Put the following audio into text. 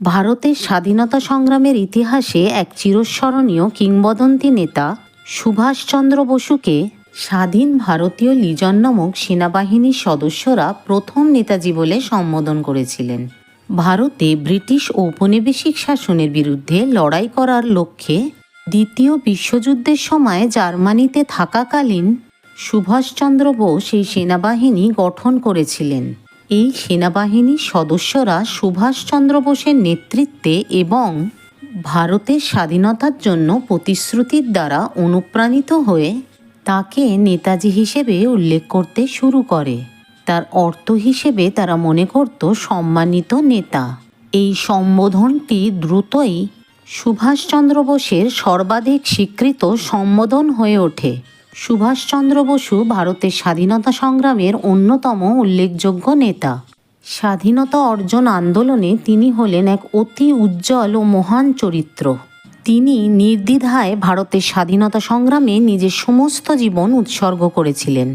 ভারতের স্বাধীনতা সংগ্রামের ইতিহাসে এক চিরস্মরণীয় কিংবদন্তি নেতা সুভাষচন্দ্র বসুকে স্বাধীন ভারতীয় লিজন নামক সেনাবাহিনীর সদস্যরা প্রথম নেতাজি বলে সম্বোধন করেছিলেন। ভারতে ব্রিটিশ ঔপনিবেশিক শাসনের বিরুদ্ধে লড়াই করার লক্ষ্যে দ্বিতীয় বিশ্বযুদ্ধের সময় জার্মানিতে থাকাকালীন সুভাষচন্দ্র বোস এই সেনাবাহিনী গঠন করেছিলেন। এই সেনাবাহিনীর সদস্যরা সুভাষচন্দ্র বোসের নেতৃত্বে এবং ভারতের স্বাধীনতার জন্য প্রতিশ্রুতির দ্বারা অনুপ্রাণিত হয়ে তাকে নেতাজি হিসেবে উল্লেখ করতে শুরু করে। তার অর্থ হিসেবে তারা মনে করত সম্মানিত নেতা। এই সম্বোধনটি দ্রুতই সুভাষচন্দ্র বোসের সর্বাধিক স্বীকৃত সম্বোধন হয়ে ওঠে। সুভাষচন্দ্র বসু ভারতের স্বাধীনতা সংগ্রামের অন্যতম উল্লেখযোগ্য নেতা। স্বাধীনতা অর্জন আন্দোলনে তিনি হলেন এক অতি উজ্জ্বল ও মহান চরিত্র। তিনি নির্দ্বিধায় ভারতের স্বাধীনতা সংগ্রামে নিজের সমস্ত জীবন উৎসর্গ করেছিলেন।